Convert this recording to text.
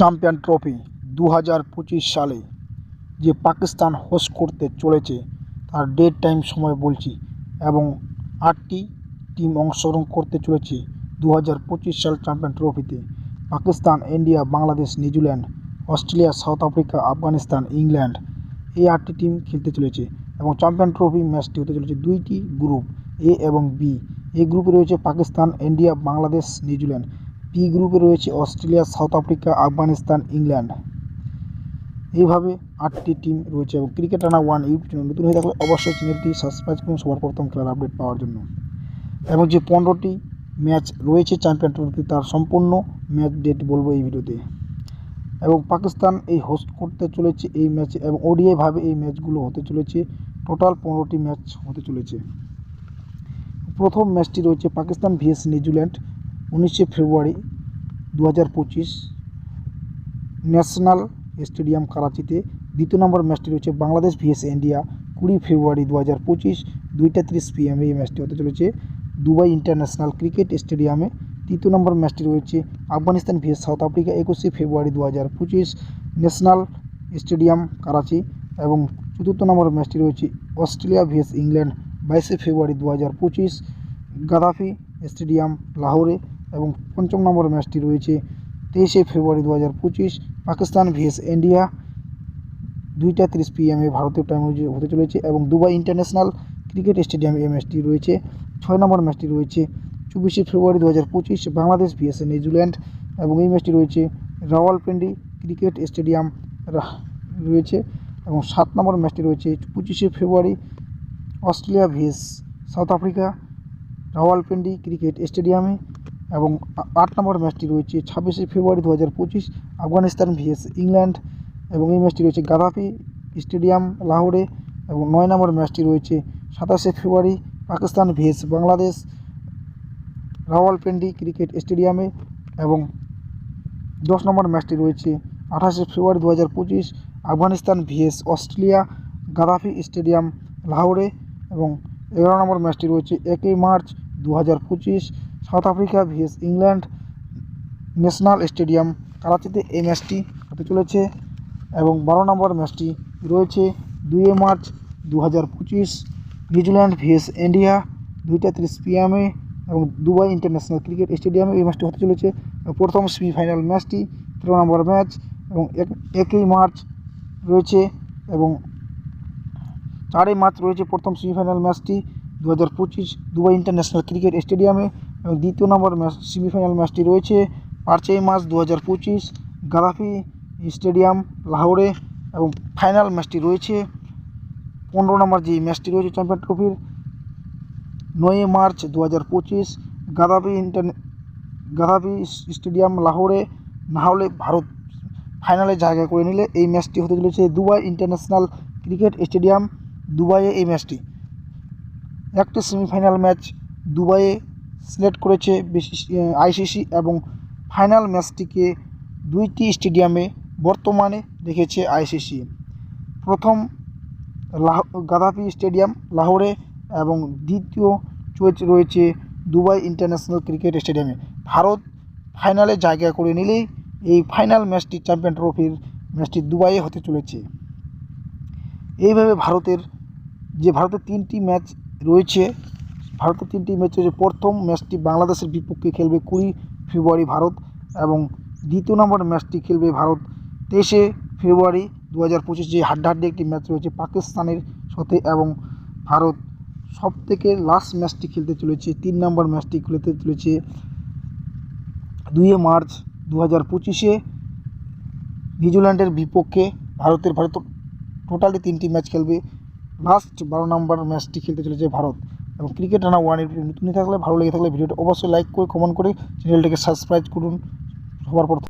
Champion trophy দু হাজার পঁচিশ সালে যে পাকিস্তান হোস্ট করতে চলেছে, তার ডেট টাইম সময় বলছি এবং আটটি টিম অংশগ্রহণ করতে চলেছে দু হাজার পঁচিশ সাল চ্যাম্পিয়ন ট্রফিতে। Pakistan, India, Bangladesh, New Zealand, Australia, South Africa, Afghanistan, England এই আটটি টিম খেলতে চলেছে এবং চ্যাম্পিয়ন ট্রফি ম্যাচটি হতে চলেছে দুইটি গ্রুপ এ এবং বি এই গ্রুপে রয়েছে Pakistan, India, Bangladesh, New Zealand. B গ্রুপে রয়েছে Australia South Africa Afghanistan England এইভাবে আটটি টিম রয়েছে এবং cricket Rana one YouTube channel নতুন হয়ে থাকলে অবশ্যই চ্যানেলটি সাবস্ক্রাইব করুন সবার প্রথম খেলার আপডেট পাওয়ার জন্য। এবং যে পনেরোটি ম্যাচ রয়েছে চ্যাম্পিয়ন ট্রফিতে তার সম্পূর্ণ ম্যাচ ডেট বলব এই ভিডিওতে। এবং পাকিস্তান এই হোস্ট করতে চলেছে এই ম্যাচে এবং ওডিআইভাবে এই ম্যাচগুলো হতে চলেছে। টোটাল পনেরোটি ম্যাচ হতে চলেছে। প্রথম ম্যাচটি রয়েছে পাকিস্তান ভিএস নিউজিল্যান্ড উনিশে ফেব্রুয়ারি দু হাজার পঁচিশ ন্যাশনাল স্টেডিয়াম করাচিতে দ্বিতীয় নম্বর ম্যাচটি রয়েছে বাংলাদেশ ভিএস ইন্ডিয়া কুড়ি ফেব্রুয়ারি দু হাজার পঁচিশ দুইটা তিরিশ পিএম এই ম্যাচটি হতে চলেছে। দুবাই ইন্টারন্যাশনাল ক্রিকেট স্টেডিয়ামে তৃতীয় নম্বর ম্যাচটি রয়েছে আফগানিস্তান ভিএস সাউথ আফ্রিকা একুশে ফেব্রুয়ারি দু হাজার পঁচিশ ন্যাশনাল স্টেডিয়াম করাচি এবং চতুর্থ নম্বর ম্যাচটি রয়েছে অস্ট্রেলিয়া ভিএস ইংল্যান্ড বাইশে ফেব্রুয়ারি দু হাজার পঁচিশ গাদাফি স্টেডিয়াম লাহোরে এবং পঞ্চম নম্বর ম্যাচটি রয়েছে তেইশে ফেব্রুয়ারি দু হাজার পঁচিশ পাকিস্তান ভিএস ইন্ডিয়া। দুইটা তিরিশ পিএমে ভারতীয় টাইম হতে চলেছে এবং দুবাই ইন্টারন্যাশনাল ক্রিকেট স্টেডিয়ামে এই ম্যাচটি রয়েছে। ছয় নম্বর ম্যাচটি রয়েছে চব্বিশে ফেব্রুয়ারি দু হাজার পঁচিশ বাংলাদেশ ভিএস নিউজিল্যান্ড এবং এই ম্যাচটি রয়েছে রাওয়ালপিন্ডি ক্রিকেট স্টেডিয়াম রয়েছে এবং সাত নম্বর ম্যাচটি রয়েছে পঁচিশে ফেব্রুয়ারি Australia vs South Africa Rawalpindi cricket স্টেডিয়ামে এবং আট নম্বর ম্যাচটি রয়েছে ছাব্বিশে ফেব্রুয়ারি দু হাজার পঁচিশ আফগানিস্তান ভিএস ইংল্যান্ড এবং এই ম্যাচটি রয়েছে গাদাফি স্টেডিয়াম লাহোরে এবং নয় নম্বর ম্যাচটি রয়েছে সাতাশে February Pakistan V S Bangladesh Rawalpindi cricket স্টেডিয়ামে এবং দশ নম্বর ম্যাচটি রয়েছে আঠাশে ফেব্রুয়ারি দু হাজার পঁচিশ Afghanistan vs Australia Gaddafi stadium লাহোরে এবং এগারো নম্বর ম্যাচটি রয়েছে একই মার্চ দু হাজার পঁচিশ South Africa vs England national stadium, করাচিতে এই ম্যাচটি হতে চলেছে এবং বারো নম্বর ম্যাচটি রয়েছে দুই মার্চ দু হাজার পঁচিশ। নিউজিল্যান্ড ভিএস ইন্ডিয়া দুইটা তিরিশ পিএমে এবং দুবাই ইন্টারন্যাশনাল ক্রিকেট স্টেডিয়ামে এই ম্যাচটি হতে চলেছে। প্রথম সেমিফাইনাল ম্যাচটি তেরো নম্বর ম্যাচ এবং এক- একই মার্চ রয়েছে এবং চারই মার্চ রয়েছে প্রথম সেমিফাইনাল ম্যাচটি দু হাজার পঁচিশ দুবাই ইন্টারন্যাশনাল ক্রিকেট স্টেডিয়ামে। এবং দ্বিতীয় নম্বর ম্যাচ সেমিফাইনাল ম্যাচটি রয়েছে পাঁচই মার্চ দু হাজার পঁচিশ গাদাফি স্টেডিয়াম, লাহোরে এবং ফাইনাল ম্যাচটি রয়েছে। পনেরো নম্বর যে ম্যাচটি রয়েছে চ্যাম্পিয়ন ট্রফির, নয়ই মার্চ দু হাজার পঁচিশ গাদাফি ইন্টার গাদাফি স্টেডিয়াম, লাহোরে না হলে ভারত ফাইনালে জায়গা করে নিলে এই ম্যাচটি হতে চলেছে দুবাই ইন্টারন্যাশনাল ক্রিকেট স্টেডিয়াম দুবাইয়ে এই ম্যাচটি একটি সেমিফাইনাল ম্যাচ দুবাইয়ে সিলেক্ট করেছে আইসিসি এবং ফাইনাল ম্যাচটিকে দুইটি স্টেডিয়ামে বর্তমানে রেখেছে আইসিসি। প্রথম লাহ গাদাফি স্টেডিয়াম লাহোরে এবং দ্বিতীয় চয়েস রয়েছে দুবাই ইন্টারন্যাশনাল ক্রিকেট স্টেডিয়ামে। ভারত ফাইনালে জায়গা করে নিলেই এই ফাইনাল ম্যাচটি চ্যাম্পিয়ন ট্রফির ম্যাচটি দুবাইয়ে হতে চলেছে। এইভাবে ভারতের, যে ভারতের তিনটি ম্যাচ রয়েছে ভারতের তিনটি ম্যাচ রয়েছে প্রথম ম্যাচটি বাংলাদেশের বিপক্ষে খেলবে কুড়ি ফেব্রুয়ারি ভারত এবং দ্বিতীয় নম্বর ম্যাচটি খেলবে ভারত তেইশে ফেব্রুয়ারি দু হাজার পঁচিশ। যে হাড্ডাহাড্ডি একটি ম্যাচ রয়েছে পাকিস্তানের সাথে এবং ভারত সব থেকে লাস্ট ম্যাচটি খেলতে চলেছে, তিন নম্বর ম্যাচটি খেলতে চলেছে দুইয়ে মার্চ দু হাজার পঁচিশে নিউজিল্যান্ডের বিপক্ষে ভারতের ভারত টোটালি তিনটি ম্যাচ খেলবে। লাস্ট বারো নম্বর ম্যাচটি খেলতে চলেছে ভারত। এবং ক্রিকেট আনা ওয়ানের নতুন থাকলে, ভালো লেগে থাকলে ভিডিওটা অবশ্যই লাইক করে কমেন্ট করে চ্যানেলটাকে সাবস্ক্রাইব করুন। সবার প্রথম